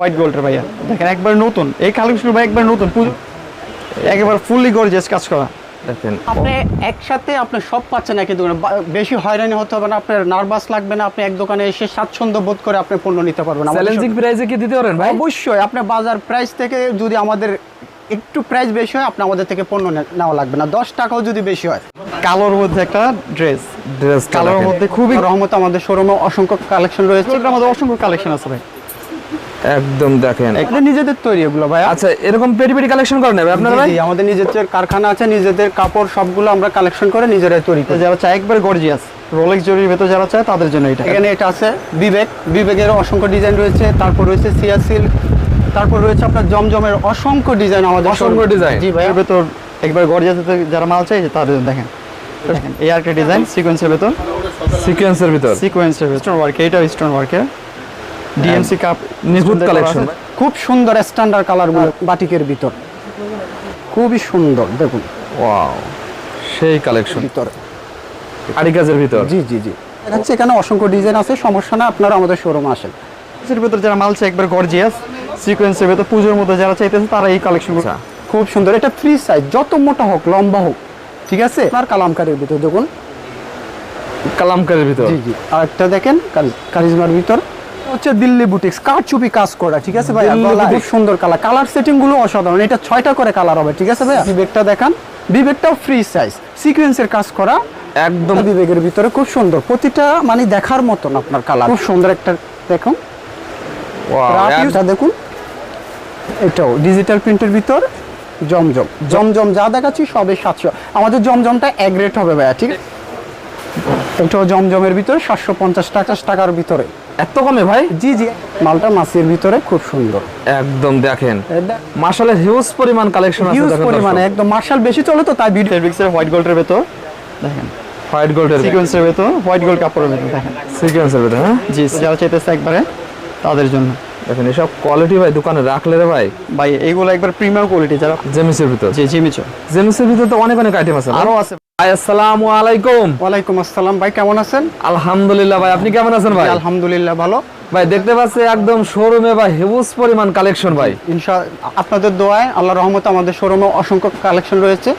White গোল্ডের ভাইয়া। দেখেন একবার নতুন। এই কালেকশন ভাই একবার নতুন। পুজো একেবারে ফুললি গর্জিয়াস কাজ করা। দেখেন। আপনি একসাথে আপনি সব পাচ্ছেন একই দোকানে। বেশি হয়রানি হতে হবে না আপনার নার্ভাস লাগবে না আপনি এক দোকানে এসে স্বাচ্ছন্দ্য বোধ করে আপনি পণ্য নিতে পারবেন। চ্যালেঞ্জিং প্রাইসে কি দিতে পারেন ভাই? অবশ্যই আপনার বাজার প্রাইস থেকে যদি আমাদের একটু প্রাইস বেশি হয় আপনি আমাদের থেকে পণ্য নেওয়া লাগবে না। দশ টাকাও যদি বেশি হয়। কালোর মধ্যে একটা ড্রেস ড্রেস কালোর মধ্যে খুবই রহমত আমাদের শোরুমে অসংখ্য কালেকশন রয়েছে। মধ্যে অসংখ্য কালেকশন আছে ভাই। একদম দেখেন। আমাদের নিজেদের তৈরি এগুলো ভাই। আচ্ছা এরকম পেটি পেটি কালেকশন করেন ভাই আপনারা ভাই? আমাদের নিজেদের কারখানা আছে নিজেদের কাপড় সবগুলো আমরা কালেকশন করে নিজেরাই তৈরি করি। যারা চায় একবার গর্জিয়াস রোলেক্স জরির ভেতর যারা চায় তাদের জন্য এটা। এখানে এটা আছে বিবেক বিবেকের অসংখ্য ডিজাইন রয়েছে তারপর রয়েছে সিয়া সিল্ক তারপর রয়েছে আপনার জমজমের অসংখ্য ডিজাইন আমাদের অসংখ্য ডিজাইন জি ভাই এর ভেতর একবার গর্জিয়াস যারা মাল চাই তাদের জন্য দেখেন। দেখেন এই একটা ডিজাইন সিকোয়েন্সের ভেতর। সিকোয়েন্সের ভেতর। সিকোয়েন্সের স্টোন ওয়ার্ক এটাও স্টোন ওয়ার্কের ডিএমসি কাপ নিখুঁত কালেকশন খুব সুন্দর স্ট্যান্ডার্ড কালারগুলো বাটিকের ভিতর। খুবই সুন্দর দেখুন। ওয়াও সেই কালেকশন ভিতরে। আড়ি কাজের ভিতর। জি জি জি। দেখাচ্ছে এখানে অসংখ্য ডিজাইন আছে সমস্যা না আপনারা আমাদের শোরুমে আসেন। এর ভেতর যারা মাল চাই একবার গর্জিয়াস সিকোয়েন্সের ভেতর পুজোর মধ্যে যারা চাইতেছে তারা এই কালেকশনগুলো আচ্ছা। খুব সুন্দর। এটা ফ্রি সাইজ যত মোটা হোক লম্বা হোক ঠিক আছে? আপনার কালামকারের ভিতর দেখুন। কালামকারের ভিতর। জি জি। আর একটা দেখেন কারিজমার ভিতর। হচ্ছে দিল্লি বুটিক্স কারচুপি কাজ করা ঠিক আছে ভাই খুব সুন্দর কালার কালার সেটিংগুলো অসাধারণ। এটা ছয়টা করে কালার হবে ঠিক আছে ভাই বিবেকটা দেখান। বিবেকটাও ফ্রি সাইজ সিকোয়েন্সের কাজ করা একদম। বিবেকের ভিতরে খুব সুন্দর। প্রতিটা মানে দেখার মতন আপনার কালার খুব সুন্দর একটা দেখুন। দেখুন। এটাও ডিজিটাল প্রিন্টের ভিতর জমজম। জমজম যা দেখাচ্ছি সবে সাতশো। আমাদের জমজমটা এক রেট হবে ভাইয়া ঠিক আছে? এটাও জমজমের ভিতরে সাতশো পঞ্চাশ টাকা টাকার ভিতরে। এত কমে ভাই? জি জি। মালটা মাছের ভিতরে খুব সুন্দর। একদম দেখেন। মাসালের হিউজ পরিমাণ কালেকশন আছে হিউজ দেখেন পরিমাণে একদম মার্শাল বেশি চলে তো তাই ভিডিও ফেব্রিক্সের হোয়াইট গোল্ডের ভেতর। দেখেন। হোয়াইট গোল্ডের সিকোয়েন্সের ভেতর হোয়াইট গোল্ড কাপড়ের ভেতর দেখেন। সিকোয়েন্সের ভিতর হ্যাঁ? জি যারা চাইতেছে একবারে তাদের জন্য। দেখেন এসব কোয়ালিটি ভাই দোকানে রাখলে রে ভাই। ভাই এইগুলো একবার প্রিমিয়াম কোয়ালিটি যারা জেমিসের ভিতর। জি জিমিচো জেমিসের ভিতর তো অনেক অনেক আইটেম আছে আরও আছে। আসসালামু আলাইকুম। ওয়ালাইকুম আসসালাম। ভাই কেমন আছেন? আলহামদুলিল্লাহ ভাই আপনি কেমন আছেন ভাই? আলহামদুলিল্লাহ ভালো। ভাই দেখতে পাচ্ছি একদম শোরুমে বা হিউজ পরিমাণ কালেকশন ভাই। ইনশা আপনাদের দোয়ায় আল্লাহ রহমত আমাদের শোরুমে অসংখ্য কালেকশন রয়েছে।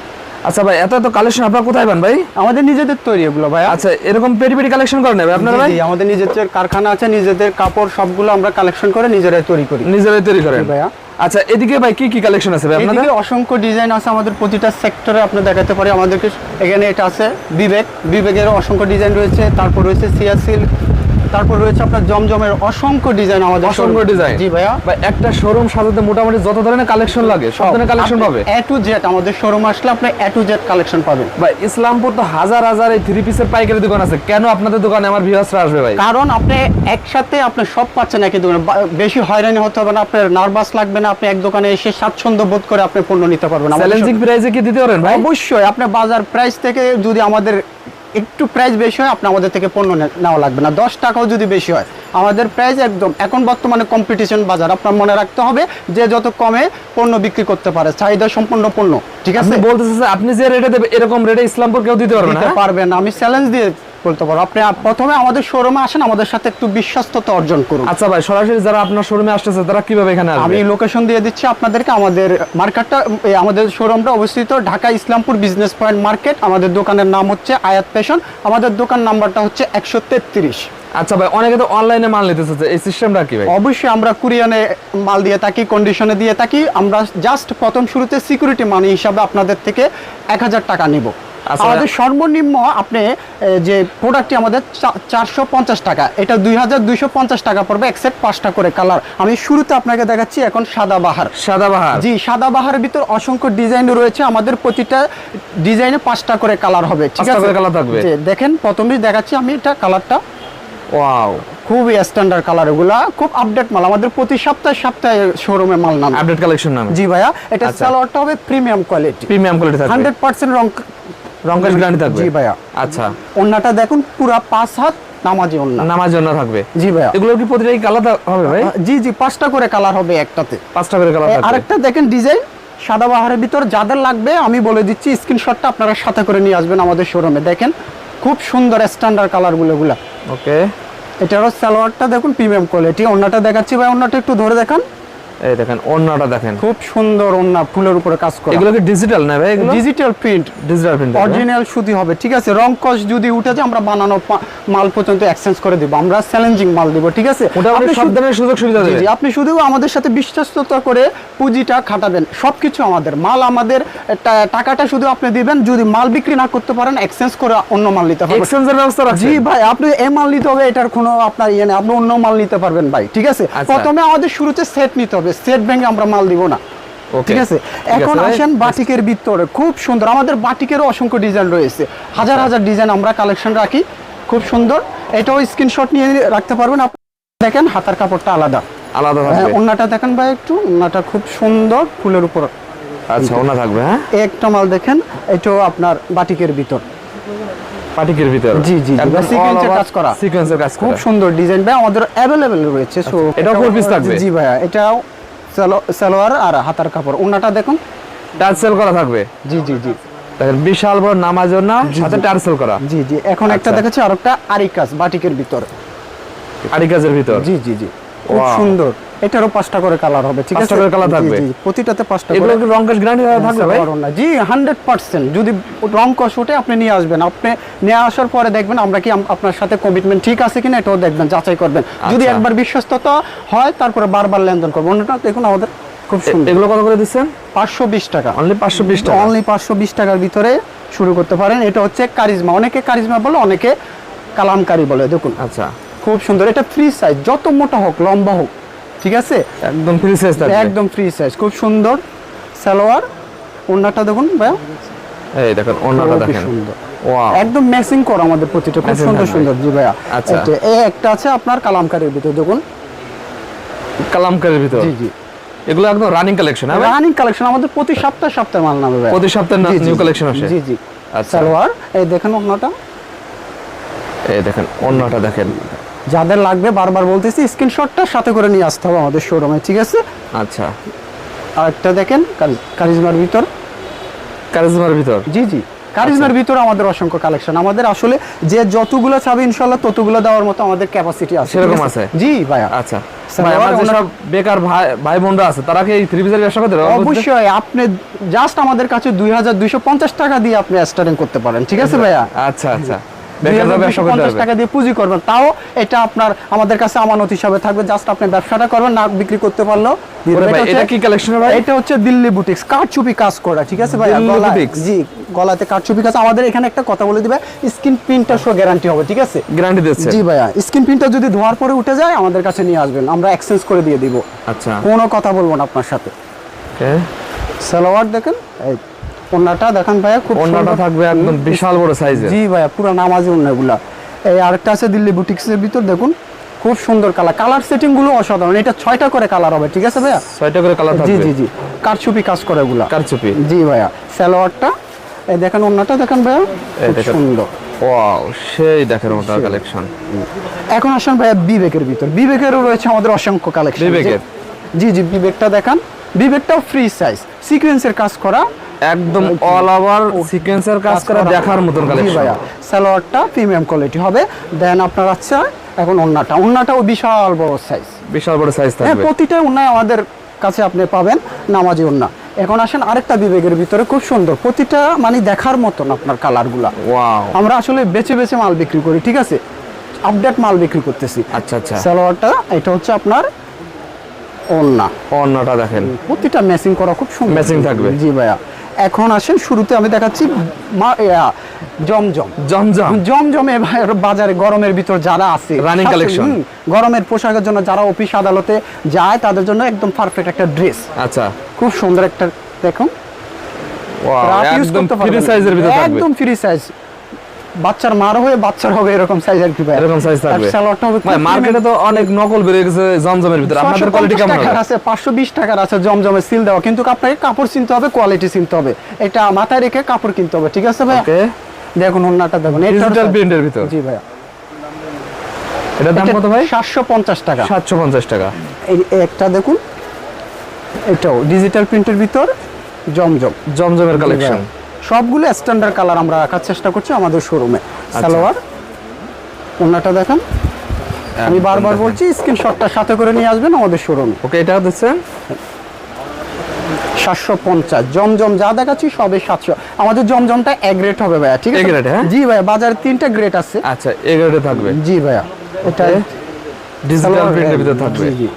আচ্ছা ভাই এত এত কালেকশন আপনারা কোথায় পান ভাই? আমাদের নিজেদের তৈরি এগুলো ভাই। আচ্ছা এরকম পেটি পেটি কালেকশন করেন ভাই আপনারা ভাই? আমাদের নিজেদের কারখানা আছে নিজেদের কাপড় সবগুলো আমরা কালেকশন করে নিজেরাই তৈরি করি। নিজেরাই তৈরি করেন? ভাইয়া। আচ্ছা এদিকে ভাই কি কি কালেকশন আছে ভাই আপনাদের? এদিকে অসংখ্য ডিজাইন আছে আমাদের প্রতিটা সেক্টরে আপনি দেখাতে পারি। আমাদেরকে এখানে এটা আছে বিবেক। বিবেকের অসংখ্য ডিজাইন রয়েছে তারপর রয়েছে সিয়া সিল্ক তারপর রয়েছে আপনার জমজমের অসংখ্য ডিজাইন আমাদের অসংখ্য ডিজাইন। জি ভাইয়া। ভাই একটা শোরুম সাজাতে মোটামুটি যত ধরনের কালেকশন লাগে সব ধরনের কালেকশন পাবে। এ টু জেড আমাদের শোরুম আসলে আপনি এ টু জেড কালেকশন পাবেন। ভাই ইসলামপুর তো হাজার হাজার এই থ্রি পিসের পাইকারি দোকান আছে। কেন আপনাদের দোকানে আমার ভিউয়ার্সরা আসবে ভাই? কারণ আপনি একসাথে আপনি সব পাচ্ছেন একই দোকানে। বেশি হয়রানি হতে হবে না আপনার নার্ভাস লাগবে না আপনি এক দোকানে এসে স্বাচ্ছন্দ্য বোধ করে আপনি পণ্য নিতে পারবেন। চ্যালেঞ্জিং প্রাইসে কি দিতে পারেন ভাই? অবশ্যই আপনার বাজার প্রাইস থেকে যদি আমাদের একটু প্রাইস বেশি হয় আপনি আমাদের থেকে পণ্য নেওয়া লাগবে না দশ টাকাও যদি বেশি হয় আমাদের প্রাইস একদম এখন বর্তমানে কম্পিটিশন বাজার আপনার মনে রাখতে হবে যে যত কমে পণ্য বিক্রি করতে পারে চাহিদা সম্পূর্ণ পণ্য ঠিক আছে বলতেছে আপনি যে রেটে দেবে এরকম রেটে ইসলামপুর কেউ দিতে পারবেন না হ্যাঁ? পারবেন আমি চ্যালেঞ্জ দিয়ে বলতে পারব আপনি প্রথমে আমাদের শোরুমে আসেন আমাদের সাথে একটু বিশ্বস্ততা অর্জন করুন। আচ্ছা ভাই সরাসরি যারা আপনার শোরুমে আসতেছে তারা কীভাবে এখানে আসবে? আমি লোকেশন দিয়ে দিচ্ছি আপনাদেরকে আমাদের মার্কেটটা আমাদের শোরুমটা অবস্থিত Dhaka Islampur business point market আমাদের দোকানের নাম হচ্ছে আয়াত ফ্যাশন আমাদের দোকান নাম্বারটা হচ্ছে একশো তেত্রিশ। আচ্ছা ভাই অনেকে তো অনলাইনে মাল নিতেছে তো এই সিস্টেমটা কি ভাই? অবশ্যই আমরা কুরিয়ানে মাল দিয়ে থাকি কন্ডিশনে দিয়ে থাকি। আমরা জাস্ট প্রথম শুরুতে সিকিউরিটি মানি হিসাবে আপনাদের থেকে এক হাজার টাকা নিব। আমাদের সর্বনিম্ন আপনি যে প্রোডাক্টটি আমাদের চারশো পঞ্চাশ টাকা এটা দুই হাজার দুইশো পঞ্চাশ টাকা পড়বে একসেট পাঁচটা করে কালার আমি শুরুতে আপনাকে দেখাচ্ছি এখন সাদা বাহার। সাদা বাহার। জি সাদা বাহারের ভিতর অসংখ্য ডিজাইন রয়েছে আমাদের প্রতিটা ডিজাইনে পাঁচটা করে কালার হবে ঠিক আছে? করে থাকবে। দেখেন প্রথমেই দেখাচ্ছি আমি এটা কালারটা ওয়াও। খুবই স্ট্যান্ডার্ড কালার এগুলা খুব আপডেট মাল আমাদের প্রতি সপ্তাহে সপ্তাহে শোরুমে মাল নাম। আপডেট কালেকশন নামে। জি ভাইয়া এটা আচ্ছা। সালোয়ারটা হবে প্রিমিয়াম কোয়ালিটি প্রিমিয়াম কোয়ালিটি থাকবে। হান্ড্রেড পার্সেন্ট রং রংকাশ গ্যারান্টি থাকবে? জি ভাইয়া। আচ্ছা। ওন্নাটা দেখুন পুরা পাঁচ হাত নামাজি ওন্না। নামার জন্য থাকবে? জি ভাইয়া। এগুলো কি প্রতিটা কি আলাদা হবে ভাই? জি জি পাঁচটা করে কালার হবে একটাতে। পাঁচটা করে কালার থাকবে। আরেকটা দেখেন ডিজাইন সাদা বাহারের ভিতর যাদের লাগবে আমি বলে দিচ্ছি স্ক্রিনশটটা আপনারা সাথে করে নিয়ে আসবেন আমাদের শোরুমে দেখেন খুব সুন্দর স্ট্যান্ডার্ড কালারগুলো গুলা ওকে। এটারও সালোয়ারটা দেখুন প্রিমিয়াম কোয়ালিটি অন্যটা দেখাচ্ছি ভাই অন্যটা একটু ধরে দেখান। এই দেখেন অন্যটা দেখেন। খুব সুন্দর ওন্না ফুলের উপরে কাজ করা। এগুলো কি ডিজিটাল না ভাই? এগুলো digital print digital print original সুতি হবে ঠিক আছে? রং কস যদি উঠে যায় আমরা বানানো মাল পর্যন্ত এক্সচেঞ্জ করে দিব। আমরা চ্যালেঞ্জিং মাল দিব ঠিক আছে? আপনি সব শুধু- ধরনের সুযোগ সুবিধা জি, আপনি শুধু আমাদের সাথে বিশ্বাসতা করে পুঁজিটা খাটাবেন। সবকিছু আমাদের। মাল আমাদের টাকাটা শুধু আপনি দিবেন যদি মাল বিক্রি না করতে পারেন এক্সচেঞ্জ করে অন্য মাল নিতে পারবেন। এক্সচেঞ্জের ব্যবস্থা রাখছি জি ভাই আপনি এ মাল নিতে হবে এটার কোনো আপনার ইয়ে নেই। আপনি অন্য মাল নিতে পারবেন ভাই ঠিক আছে? আচ্ছা। প্রথমে আমাদের শুরুতে সেট নিতে হবে। সেট ভেঙে আমরা মাল দিব না। ঠিক আছে? এখন আসেন বাটিকের ভিতরে। খুব সুন্দর। আমাদের বাটিকেরও অসংখ্য ডিজাইন রয়েছে। হাজার আচ্ছা। হাজার ডিজাইন আমরা কালেকশন রাখি। খুব সুন্দর। এটাও স্ক্রিনশট নিয়ে রাখতে পারবেন। আপনি দেখেন হাতার কাপড়টা আলাদা। আলাদা হ্যাঁ ওন্নাটা দেখেন ভাই একটু। ওন্নাটা খুব সুন্দর ফুলের উপর। আচ্ছা ওনা থাকবে হ্যাঁ? একটা মাল দেখেন এটাও আপনার বাটিকের ভিতর। পাটিকের ভিতর? জি, জি, all কাজ করা। এর কাজ খুব সুন্দর ডিজাইন ভাই আমাদের অ্যাভেলেবেল রয়েছে সো এটাও four piece থাকবে? জি ভাইয়া এটাও সালোয়ার আর হাতার কাপড়। ওনাটা দেখুন। টার্সেল করা থাকবে? জি জি জি। দেখেন বিশাল বড় নামাজের না সাথে টার্সেল করা। জি জি। এখন একটা আচ্ছা। দেখাচ্ছি আর একটা আরিকাস বাটিকের ভিতর। আরিকাসের ভিতর? জি জি জি। খুব সুন্দর। এটারও পাঁচটা করে কালার হবে ঠিক আছে? জি, থাকবে? প্রতিটাতে পাঁচটা এগুলো কি রং গ্যারান্টি থাকবে ভাই? জি হান্ড্রেড পার্সেন্ট যদি রং উঠে আপনি নিয়ে আসবেন। আপনি নিয়ে আসার পরে দেখবেন আমরা কি আপনার সাথে কমিটমেন্ট ঠিক আছে কিনা এটাও দেখবেন যাচাই করবেন। যদি আচ্ছা। একবার বিশ্বস্ততা হয় তারপরে বারবার লেনদেন করব অন্যটা দেখুন আমাদের খুব সুন্দর। এগুলো কত করে দিচ্ছেন? পাঁচশো বিশ টাকা। অনলি পাঁচশো বিশ টাকা? অনলি পাঁচশো বিশ টাকার ভিতরে শুরু করতে পারেন। এটা হচ্ছে কারিজমা। অনেকে কারিজমা বলে অনেকে কালামকারি বলে দেখুন। আচ্ছা। খুব সুন্দর। এটা ফ্রি সাইজ যত মোটা হোক লম্বা হোক ঠিক আছে? একদম ফ্রি সাইজ একদম ফ্রি সাইজ খুব সুন্দর। সালোয়ার ওন্নাটা দেখুন ভাইয়া। এই দেখেন একদম ম্যাচিং করা আমাদের প্রতিটা খুব সুন্দর সুন্দর জি ভাইয়া। আচ্ছা। এই একটা আছে আপনার কালামকারীর ভিতরে দেখুন। কালামকারের ভিতর? জি জি। এগুলো একদম রানিং কালেকশন হ্যাঁ রানিং কালেকশন আমাদের প্রতি সপ্তাহে সপ্তাহে মাল নামে প্রতি সপ্তাহে নিউ কালেকশন আসে? জি জি। আচ্ছা। সালোয়ার এই দেখেন অন্যটা এই দেখেন অন্যটা দেখেন। যাদের লাগবে বারবার বলতেছি স্ক্রিনশটটা সাথে করে নিয়ে আসতে হবে আমাদের শোরুমে ঠিক আছে? আচ্ছা। আর একটা দেখেন কারিজমার ভিতর। কারিজমার ভিতর? জি জি। কারিজমার ভিতরে আমাদের অসংখ্য কালেকশন আমাদের আসলে যে যতগুলো চাবে ইনশাল্লাহ ততগুলো দেওয়ার মতো আমাদের ক্যাপাসিটি আছে সেরকম আছে? জি ভাইয়া। আচ্ছা। সালোয়ার ভাই, আমার ওনার- যেসব বেকার ভাই ভাই বোনরা আছে তারা কি এই থ্রি পিসের ব্যবসা করতে অবশ্যই আপনি জাস্ট আমাদের কাছে দুই হাজার দুইশো পঞ্চাশ টাকা দিয়ে আপনি স্টার্টিং করতে পারেন ঠিক আছে ভাইয়া? আচ্ছা আচ্ছা। বেকাররা ব্যবসা করতে 2250 পারবে টাকা দিয়ে পুঁজি করবেন। তাও এটা আপনার আমাদের কাছে আমানত হিসাবে থাকবে। জাস্ট আপনি ব্যবসাটা করবেন না বিক্রি করতে পারলেও দিয়ে ওরে দেবেন। ভাই, এটা এটা কি collection ভাই? এটা হচ্ছে দিল্লি বুটিক্স কারচুপি কাজ করা ঠিক আছে ভাই? জি গলাতে কারচুপি কাজ। আমাদের এখানে একটা কথা বলে দিবে স্কিন গ্যারান্টি হবে ঠিক আছে? গ্যারান্টি দিচ্ছে। জি ভাইয়া স্কিন প্রিন্টার যদি ধোয়ার পরে উঠে যায় আমাদের কাছে নিয়ে আসবেন। আমরা এক্সচেঞ্জ করে দিয়ে দিব। আচ্ছা। কোনো কথা বলব না আপনার সাথে. সালোয়ার দেখেন এই ওন্নাটা দেখেন ভাইয়া খুব সুন্দর। থাকবে একদম বিশাল বড় সাইজের। জি ভাইয়া পুরো নামাজি ওন্নাগুলা এই আরেকটা আছে দিল্লি বুটিক্সের ভিতর দেখুন খুব সুন্দর কালার। কালার সেটিংগুলো অসাধারণ। এটা ছয়টা করে কালার হবে ঠিক আছে ভাইয়া? ছয়টা করে কালার থাকবে। জি জি। কারচুপি কাজ করে এগুলা। কারচুপি। জি ভাইয়া। সালোয়ারটা এই দেখেন ওন্নাটা দেখেন ভাইয়া খুব সুন্দর। ওয়াও সেই দেখেন ওটার কালেকশন এখন আসেন ভাইয়া বিবেকের ভিতর। বিবেকেরও রয়েছে আমাদের অসংখ্য কালেকশন বিবেকের? জি জি বিবেকটা দেখান। বিবেকটাও ফ্রি সাইজ সিকোয়েন্সের কাজ করা। একদম অল ওভার সিকোয়েন্সের কাজ করা দেখার মতন কালেকশন ভাইয়া সালোয়ারটা প্রিমিয়াম কোয়ালিটি হবে। দেন আপনার আচ্ছা এখন ওন্নাটা। ওন্নাটাও বিশাল বড় সাইজ বিশাল বড় সাইজ থাকবে। হ্যাঁ প্রতিটা ওন্নায় আমাদের কাছে আপনি পাবেন নামাজি ওন্না। এখন আসেন আরেকটা বিবেকের ভিতরে খুব সুন্দর। প্রতিটা মানে দেখার মতন আপনার কালারগুলা। ওয়াও আমরা আসলে বেছে বেছে মাল বিক্রি করি ঠিক আছে? আপডেট মাল বিক্রি করতেছি। আচ্ছা আচ্ছা। সালোয়ারটা এটা হচ্ছে আপনার ওন্না। অন্যটা দেখেন। প্রতিটা ম্যাচিং করা খুব সুন্দর। Matching থাকবে। জি ভাইয়া। এখন আসেন শুরুতে আমি দেখাচ্ছি জমজম। জমজম। জমজমে বাজারে গরমের ভিতর যারা আছে রানিং কালেকশন গরমের পোশাকের জন্য যারা অফিস আদালতে যায় তাদের জন্য একদম পারফেক্ট একটা ড্রেস আচ্ছা। খুব সুন্দর একটা দেখুন। একদম ফ্রি সাইজের ভিতর একদম ফ্রি সাইজ বাচ্চার মার হয়ে বাচ্চার হবে এরকম সাইজ আর কি ভাই। এরকম সাইজ থাকবে। সালোয়ারটা হবে ভাই মার্কেটে তো অনেক নকল বেরিয়ে গেছে জমজমের ভিতর। আপনাদের কোয়ালিটি কেমন হবে? আছে পাঁচশো বিশ টাকার আছে জমজমে সিল দেওয়া। কিন্তু আপনাকে কাপড় চিনতে হবে কোয়ালিটি চিনতে হবে। এটা মাথায় রেখে কাপড় কিনতে হবে ঠিক আছে ভাই? ওকে দেখুন অন্যটা দেখুন। ডিজিটাল প্রিন্টের ভিতর? জি ভাইয়া। এটার দাম কত ভাই? সাতশো পঞ্চাশ টাকা। সাতশো পঞ্চাশ টাকা। এই এই একটা দেখুন এটাও। ডিজিটাল প্রিন্টের ভিতর জমজম। জমজমের কালেকশন সবগুলো স্ট্যান্ডার্ড কালার আমরা রাখার চেষ্টা করছি আমাদের শোরুমে আচ্ছা। সালোয়ার ওন্নাটা দেখেন। আমি বারবার। বলছি স্ক্রিনশটটা সাথে করে নিয়ে আসবেন আমাদের শোরুমে ওকে এটা দিচ্ছেন সাতশো পঞ্চাশ। জমজম যা দেখাচ্ছি সবে সাতশো। আমাদের জমজমটা এক গ্রেড হবে ভাইয়া ঠিক আছে? হ্যাঁ? জি ভাইয়া বাজারে তিনটা গ্রেড আছে। আচ্ছা এগারোটা থাকবে? জি ভাইয়া এটা ডিজিটাল প্রিন্টের ভিতর থাকবে। জি জি।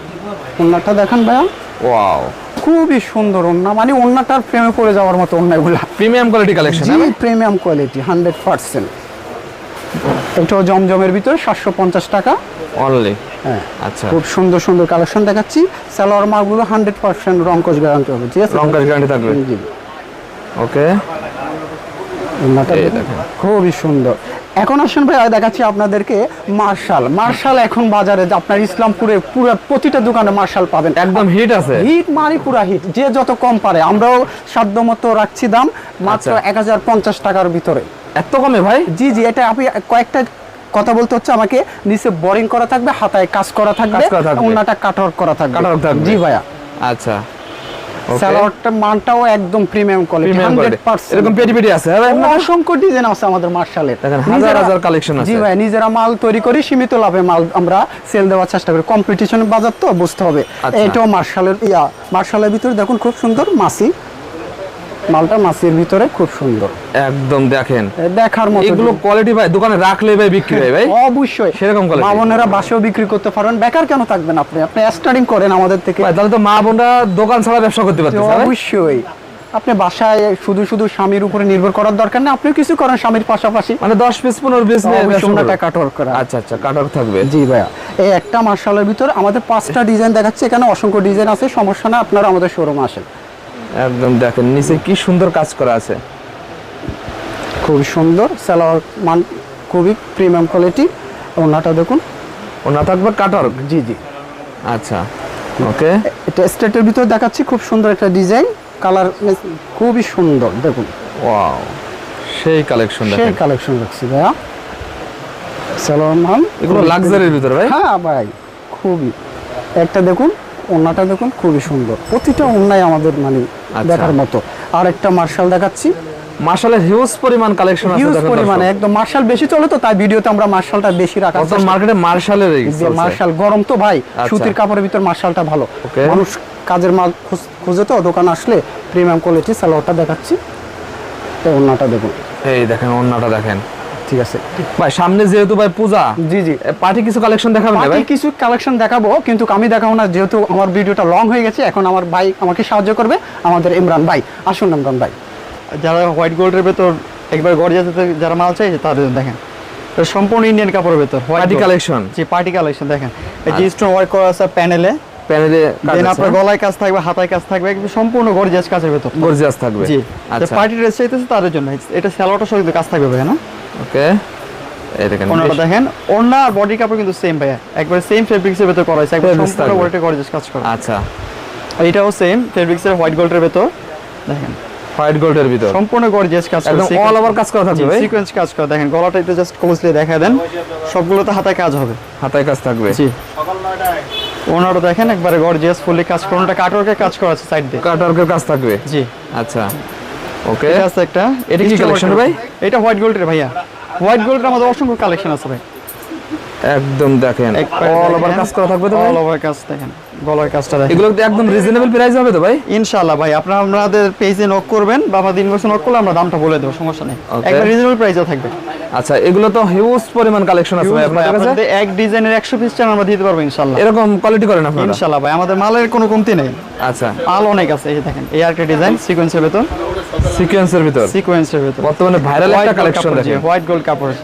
ওন্নাটা দেখেন ভাইয়া। ওয়াও খুবই সুন্দর ওন্না মানে ওন্নাটার প্রেমে পড়ে যাওয়ার মতো ওন্নাগুলো প্রিমিয়াম কোয়ালিটি কালেকশন জি প্রিমিয়াম কোয়ালিটি হান্ড্রেড পার্সেন্ট এটাও জমজমের ভিতরে সাতশো পঞ্চাশ টাকা। অনলি হ্যাঁ। আচ্ছা। খুব সুন্দর সুন্দর কালেকশন দেখাচ্ছি। সালোয়ার মালগুলো হান্ড্রেড পার্সেন্ট রঙ্কশ গ্যারান্টি হবে ঠিক আছে? রং গ্যারান্টি থাকবে? জি। ওকে ওন্নাটা এই দেখুন। দেখেন। খুবই সুন্দর। এখন আসুন ভাই দেখাচ্ছি আপনাদেরকে মার্শাল মার্শাল এখন বাজারে আপনার ইসলামপুরে পুরো প্রতিটা দোকানে মার্শাল পাবেন। একদম হিট আছে। হিট মানে পুরা হিট যে যত কম পারে আমরাও সাধ্য মতো রাখছি দাম মাত্র আচ্ছা। এক হাজার পঞ্চাশ টাকার ভিতরে। এত কমে ভাই? জি জি এটা আপনি কয়েকটা কথা বলতে হচ্ছে আমাকে নিচে বোরিং করা থাকবে হাতায় কাজ করা থাকবে ওনাটা কাটওয়ার করা থাকবে। জি ভাইয়া। আচ্ছা। মানটাও একদম premium quality premium hundred quality এরকম পেটি পেটি আছে? অসংখ্য ডিজাইন আছে আমাদের মার্শালের। দেখেন, হাজার হাজার কালেকশন আছে। জি ভাই নিজেরা মাল তৈরি করি সীমিত লাভে মাল আমরা সেল দেওয়ার চেষ্টা করি। কম্পিটিশন বাজার তো বুঝতে হবে। আচ্ছা। এটাও মার্শালের ইয়া মার্শালের ভিতরে দেখুন খুব সুন্দর মাসি। মালটা মাসির ভিতরে খুব সুন্দর। একদম দেখেন। দেখার মতো এগুলো কোয়ালিটি ভাই দোকানে রাখলে ভাই বিক্রি হয় ভাই। অবশ্যই। সেরকম quality। মা বোনেরা বাসেও বিক্রি করতে পারবেন। বেকার কেন থাকবেন আপনি? আপনি স্টার্টিং করেন আমাদের থেকে। ভাই তাহলে তো মা বোনরা দোকান ছাড়া ব্যবসা করতে পারতেছে অবশ্যই। আপনি বাসায় শুধু শুধু স্বামীর উপরে নির্ভর করার দরকার নেই আপনিও কিছু করেন স্বামীর পাশাপাশি। মানে দশ পিস পনেরো পিস সোনাটা। কাটওয়ার করা। আচ্ছা আচ্ছা কাটার থাকবে। জি ভাইয়া। এই একটা মার্শালের ভিতর আমাদের পাঁচটা ডিজাইন দেখাচ্ছে। এখানে অসংখ্য ডিজাইন আছে সমস্যা না আপনারা আমাদের শোরুমে আসেন। একদম দেখেন নিচে কি সুন্দর কাজ করা আছে। খুবই সুন্দর সালোয়ার মান খুবই প্রিমিয়াম কোয়ালিটি ওনাটা দেখুন। ও না থাকবে কাটার জি জি। আচ্ছা ওকে। এটা স্টেটের ভিতর দেখাচ্ছি খুব সুন্দর একটা ডিজাইন। কালার খুবই সুন্দর দেখুন। ওয়াও সেই কালেকশন সেই কালেকশন রাখছি ভাইয়া। সালোয়ার মাল এগুলো লাক্সারির ভিতরে ভাই? হ্যাঁ ভাই খুবই। একটা দেখুন ওনাটা দেখুন খুবই সুন্দর। প্রতিটা ওনাই আমাদের মানে। দেখার মতো। আর একটা মার্শাল দেখাচ্ছি। মার্শালের হিউজ পরিমাণ কালেকশন আছে হিউজ পরিমাণে একদম মার্শাল বেশি চলে তো তাই ভিডিওতে আমরা মার্শালটা বেশি রাখার কত মার্কেটে মার্শালের মার্শাল গরম তো ভাই আচ্ছা। সুতির কাপড়ের ভিতর মার্শালটা ভালো। মানুষ কাজের মাল খুঁজে তো দোকান আসলে প্রিমিয়াম কোয়ালিটি সালোয়ারটা দেখাচ্ছি। তো ওনাটা দেখুন। এই দেখেন অন্যটা দেখেন। ঠিক আছে। ভাই সামনে যেহেতু ভাই পূজা জি জি। পার্টি কিছু কালেকশন দেখাবেন না ভাই? কিছু কালেকশন দেখাবো কিন্তু আমি দেখাবো না যেহেতু আমার ভিডিওটা লং হয়ে গেছে এখন আমার ভাই আমাকে সাহায্য করবে আমাদের ইমরান ভাই। আসুন ইমরান ভাই। যারা হোয়াইট গোল্ডের ভেতর একবার যারা মাল চাইছে তাদের দেখেন। সম্পূর্ণ ইন্ডিয়ান কাপড়ের ভেতর পার্টি কালেকশন জি পার্টি কালেকশন দেখেন। এই যে স্টোন ওয়ার্ক করা আছে প্যানেলে প্যানেলে দেন আপনার গলায় কাজ থাকবে হাতায় কাজ থাকবে একদম সম্পূর্ণ গর্জিয়াস কাজের ভেতর। গর্জিয়াস থাকবে। জি আচ্ছা। পার্টি ড্রেস চাইতেছে তাদের জন্য এটা সহ কাজ থাকবে ভাই না? ওকে এই দেখেন ওনাটা দেখেন ওনা আর বডি কাপড় কিন্তু সেম ভাইয়া। একবার সেম ফেব্রিক্সের ভেতর করা হয়েছে একবার সম্পূর্ণ। বডিতে গর্জিয়াস কাজ করা। আচ্ছা। এটাও সেম ফেব্রিক্সের হোয়াইট গোল্ডের ভেতর। দেখেন। হোয়াইট গোল্ডের ভিতর। সম্পূর্ণ গর্জিয়াস কাজ একদম all over কাজ করা থাকবে ভাই? সিকোয়েন্স কাজ করা। দেখেন গলাটা একটু জাস্ট ক্লোজলি দেখা দেন। সবগুলোতে হাতায় কাজ হবে। হাতায় কাজ থাকবে। জি। ওনারও দেখেন একবারে গর্জিয়াস ফুললি কাজ করা। ওনাটা কাটওয়ার্কের কাজ করা আছে সাইড দিয়ে। কাটারকের কাজ থাকবে। জি। আচ্ছা। ওকে এটা আছে একটা। এটা কি collection ভাই? এটা হোয়াইট গোল্ডের ভাইয়া। হোয়াইট গোল্ডের আমাদের অসংখ্য কালেকশন আছে ভাই। একদম দেখেন। অল ওভার কাজ করা থাকবে তো ভাই? অল ওভার কাজ দেখেন। গলার কাজটা দেখেন। এগুলো একদম রিজনেবল প্রাইস হবে তো ভাই? ইনশাআল্লাহ ভাই আপনারা আমাদের পেজে নক করবেন বা আমাদের ইনবক্সে নক করলে আমরা দামটা বলে দেবো সমস্যা নেই. একবার রিজনেবল প্রাইসে থাকবে। আচ্ছা এগুলো তো হিউজ পরিমাণ কালেকশন আছে ভাই আপনাদের কাছে? এক ডিজাইনের একশো পিস চান আমরা দিতে পারব ইনশাআল্লাহ। এরকম কোয়ালিটি করেন আপনারা? ইনশাআল্লাহ ভাই আমাদের মালের কোনো কমতি নেই। আচ্ছা। মাল অনেক আছে এই দেখেন এই আরেকটা ডিজাইন সিকোয়েন্সের ভেতর। সিকোয়েন্সের ভিতর? সিকোয়েন্সের ভেতর। বর্তমানে ভাইরাল একটা কালেকশন দেখেন হোয়াইট গোল্ড কাপড়।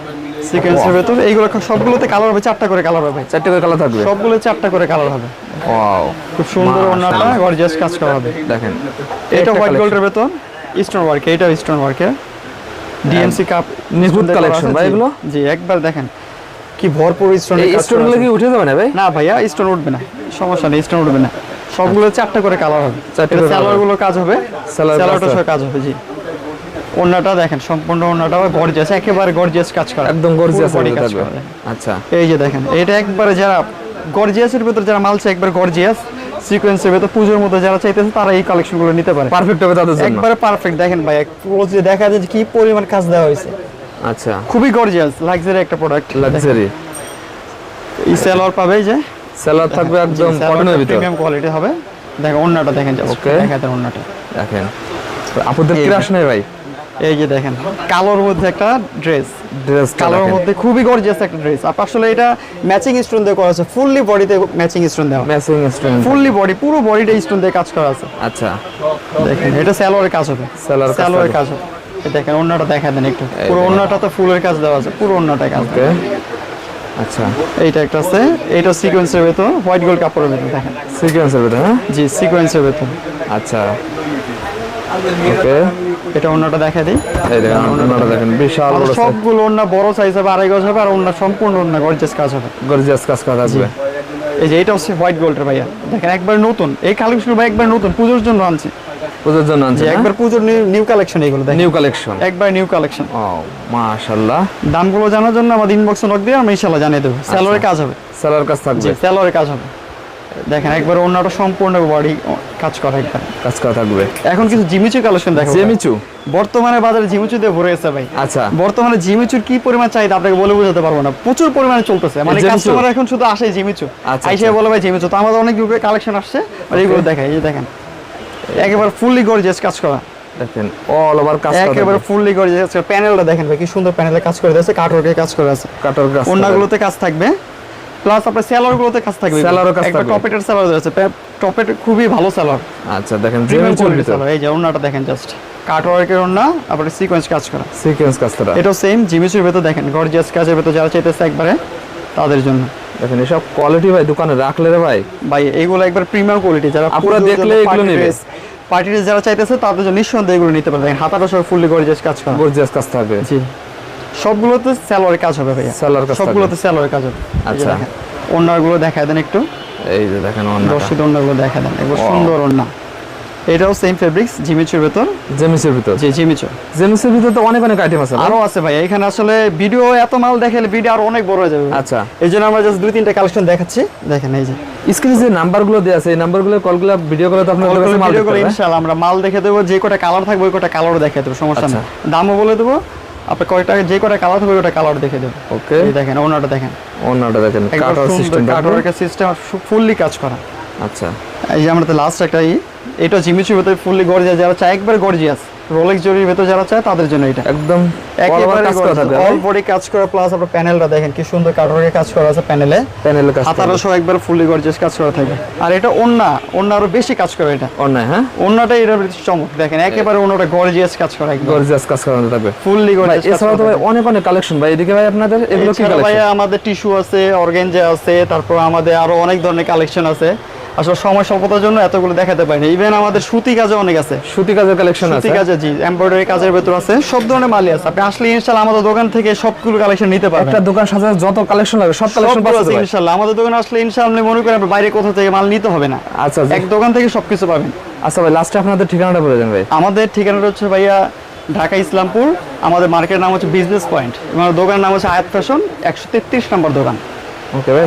সিকোয়েন্সের ভেতর এইগুলো সবগুলোতে কালার হবে চারটা করে কালার হবে। চারটে করে কালার থাকবে? সবগুলো চারটা করে কালার হবে। ওয়াও খুব সুন্দর ওনাটা গর্জিয়াস কাজ করা হবে। দেখেন এটা হোয়াইট গোল্ডের ভেতর স্টোন ওয়ার্ক এটা স্টোন ওয়ার্কের ডিএমসি কাপ নিখুঁত কালেকশন ভাই এগুলো? জি একবার দেখেন কি ভরপুর স্টোন এই স্টোনগুলো কি উঠে যাবে না ভাই? না ভাইয়া স্টোন উঠবে না সমস্যা নেই স্টোন উঠবে না। সবগুলো চারটা করে কালার হবে। সালোয়ারগুলো কাজ হবে। সালোয়ার সালোয়ারটা কাজ সহ কাজ হবে জি। ওন্নাটা দেখেন সম্পূর্ণ ওন্নাটা গর্জিয়াস একেবারে গর্জিয়াস কাজ করা। একদম গর্জিয়াস body কাজ করা, আচ্ছা। এই যে দেখেন এটা একবারে যারা গর্জিয়াসের ভিতর যারা মাল চাই একবার গর্জিয়াস সিকোয়েন্সের ভেতর পুজোর মধ্যে যারা চাইতেছে তারা এই কালেকশনগুলো নিতে পারে। পারফেক্ট হবে তাদের জন্য। একবারে পারফেক্ট দেখেন ভাই ক্লোজলি দেখা যায় যে কি পরিমাণ কাজ দেওয়া হয়েছে। আচ্ছা। খুবই গর্জিয়াস লাক্সারি একটা প্রোডাক্ট লাক্সারি এই সেলর পাবে যে। সেলার থাকবে একদম কটনের ভিতর। প্রিমিয়াম কোয়ালিটি হবে। দেখো অন্যটা দেখেন Okay. দেখাতেন অন্যটা। দেখেন। তো আপুদের এই ক্রাশ নেই ভাই? এই যে দেখেন কালোর মধ্যে একটা ড্রেস ড্রেস কালোর মধ্যে খুবই গর্জিয়াস একটা ড্রেস আর আসলে এটা ম্যাচিং স্টোন দিয়ে করা আছে। ফুললি বডিতে ম্যাচিং স্টোন দেওয়া। ম্যাচিং স্টোন ফুললি বডি পুরো বডিটা স্টোন দিয়ে কাজ করা আছে। আচ্ছা। দেখেন এটা স্যালোয়ারের কাজ হবে। স্যালোয়ারের হবে। কাজ হবে। দেখেন অন্যটা দেখা দেন একটু। পুরো। অন্যটা তো ফুলের কাজ দেওয়া আছে। পুরো অন্যটা কাজ ওকে আচ্ছা। এইটা একটা আছে। এইটা সিকোয়েন্সের ভেতর হোয়াইট গোল্ড কাপড়ের ভেতর দেখেন। সিকোয়েন্সের ভিতর হ্যাঁ? জি সিকোয়েন্সের ভেতর। আচ্ছা। ওকে। এটা অন্যটা দেখা দিই। এই দেখেন অন্যটা দেখেন বিশাল বড় সবগুলো অন্য বড় সাইজ হবে আড়াই গজ হবে আর অন্য সম্পূর্ণ অন্য গর্জিয়াস কাজ হবে। গর্জিয়াস কাজ করা থাকবে। এই যে এটা হচ্ছে হোয়াইট গোল্ডের ভাইয়া। দেখেন একবার নতুন। এই কালেকশন ভাই একবার নতুন পুজোর জন্য আনছি। পুজোর জন্য আনছেন একবার পুজোর নিউ কালেকশন এইগুলো দেখেন। New collection. একবার নিউ কালেকশন। ও মাশাআল্লাহ। দামগুলো জানার জন্য আমাদের ইনবক্সে নক দিয়ে আমরা ইনশাল্লাহ জানিয়ে দেবো। স্যালোয়ারের কাজ হবে। কাজ থাকবে। কাজ হবে। দেখেন একবার সম্পূর্ণ বডি কাজ করা একবার কাজ করা থাকবে। এখন কিছু জিমিচু কালেকশন দেখো জেমিচু? বর্তমানে বাজারে জিমিচু দিয়ে ভরে গেছে ভাই। আচ্ছা। বর্তমানে জিমিচুর কি পরিমাণ চাহিদা আপনাকে বলে বোঝাতে পারব না। প্রচুর পরিমাণে চলতেছে। মানে কাস্টমার এখন শুধু আসে জিমিচু। আচ্ছা, আইসে আচ্ছা। বলে ভাই জিমিচু তো আমাদের অনেক কালেকশন আসছে। আর এইগুলো দেখাই এই দেখেন। একেবারে ফুললি গর্জিয়াস কাজ করা। দেখেন অল ওভার কাজ করা একেবারে ফুললি গর্জিয়াস প্যানেলটা দেখেন ভাই কি সুন্দর প্যানেলে কাজ করে দিয়েছে কাঠওয়ার্কে কাজ করে আছে। কাটার কাজ অন্যগুলোতে কাজ থাকবে। প্লাস আপনার সেলার গুলোতে কাজ থাকবে। Seller-ও কাজ একটা থাকবে। টপেটের সেলার রয়েছে। টপেট খুবই ভালো সেলার আচ্ছা দেখেন প্রিমিয়াম ভিতর সেলার এই যে ওন্নাটা দেখেন জাস্ট কাটওয়ার্কের ওন্না আপনার সিকোয়েন্স কাজ করা। সিকোয়েন্স কাজ করা। এটাও সেম জিমিচুর ভেতর দেখেন গর্জিয়াস কাজের ভেতর যারা চাইতেছে একবারে তাদের জন্য। দেখেন এসব কোয়ালিটি ভাই দোকানে রাখলে রে ভাই। ভাই এগুলো একবার প্রিমিয়াম কোয়ালিটি যারা আপনারা দেখলে এগুলো নেবে। পার্টি ড্রেস যারা চাইতেছে তাদের জন্য নিঃসন্দেহে এগুলো নিতে পারবেন। হাতাটা সব ফুললি গর্জিয়াস কাজ করা। গর্জিয়াস কাজ থাকবে। জি। সবগুলোতে স্যালোয়ার কাজ হবে ভাই স্যালোয়ার কাজ। সবগুলোতে স্যালোয়ার কাজ হবে। আচ্ছা। অন্যগুলো দেখায় দেন একটু। এই যে দেখেন অন্যটা দর্শিত অন্যগুলো দেখা দেন। এগুলো সুন্দর অন্য এটাও সেম ফেব্রিক্স জিমিচুর ভেতর? জেমিসের ভিতর। জি জিমিচু জেমিসের ভিতর তো অনেক অনেক আইটেম আছে আরও আছে ভাই এখানে আসলে ভিডিও এত মাল দেখালে ভিডিও আরও অনেক বড় হয়ে যাবে। আচ্ছা। এই জন্য আমরা জাস্ট দুই তিনটা কালেকশন দেখাচ্ছি। দেখেন এই যে। স্ক্রিনে যে নাম্বারগুলো দেওয়া আছে এই নাম্বারগুলো কলগুলো ভিডিও করে তো আপনাদের কাছে মাল ভিডিও ইনশাআল্লাহ আমরা মাল দেখে দেবো যে কটা কালার থাকবে ওই কটা কালারও দেখে দেবো সমস্যা আচ্ছা। নেই দামও বলে দেবো আপনার কয়টা যে কটা কালার থাকবে ওই কটা কালার দেখে দেবো। ওকে এই দেখেন ওনাটা দেখেন। অন্যটা দেখেন কাটার সিস্টেম কাটওয়ার্কের সিস্টেম ফুললি কাজ করা। আচ্ছা। এই যে আমাদের লাস্ট একটা এটা জিমিচুর ভেতরে ফুললি গর্জিয়াস যারা চায় একবার গর্জিয়াস রোলেক্স জরির ভেতর যারা চায় তাদের জন্য এটা। একদম অল বডি কাজ করা প্লাস আপনার প্যানেলটা দেখেন কি সুন্দর কাজ করা আছে প্যানেলে কাজ একবার ফুললি গর্জিয়াস কাজ করা থাকবে আর এটা ওন্না ওন্না আরও বেশি কাজ করে এটা। হ্যাঁ? ওন্নাটা চমক দেখেন একেবারে ওন্নাটা গর্জিয়াস কাজ করা গর্জিয়াস কাজ করানো থাকবে ফুললি গর্জিয়াস এছাড়াও তো ভাই অনেক অনেক কালেকশন ভাই এদিকে ভাই আপনাদের এগুলো কি এছাড়া ভাইয়া আমাদের টিস্যু আছে অর্গেঞ্জা আছে তারপর আমাদের আরও অনেক ধরনের কালেকশন আছে। আসলে সময় স্বল্পতার জন্য এতগুলো দেখাতে পারিনি। ইভেন আমাদের সুতি কাজে অনেক আছে। সুতি কাজের কালেকশন আছে? সুতি কাজে জি এমব্রয়ডারি কাজের ভেতর আছে। সব ধরনের মালই আছে। আপনি আসলে ইনশাআল্লাহ আমাদের দোকান থেকে সবগুলো কালেকশন নিতে পারবেন। একটা দোকান সাজার যত কালেকশন লাগে সব কালেকশন পাওয়া যাবে ইনশাআল্লাহ। আমাদের দোকানে আসলে ইনশাআল্লাহ মনে করেন আপনি বাইরে কোথাও থেকে মাল নিতে হবে না। আচ্ছা। এক দোকান থেকে সবকিছু পাবেন। আচ্ছা ভাই লাস্টে আপনাদের ঠিকানাটা বলে দেন ভাই। আমাদের ঠিকানাটা হচ্ছে ভাইয়া ঢাকা ইসলামপুর। আমাদের মার্কেটের নাম হচ্ছে বিজনেস পয়েন্ট আমার দোকানের নাম হচ্ছে আয়াত ফ্যাশন একশো তেত্রিশ নম্বর দোকান। ওকে ভাই।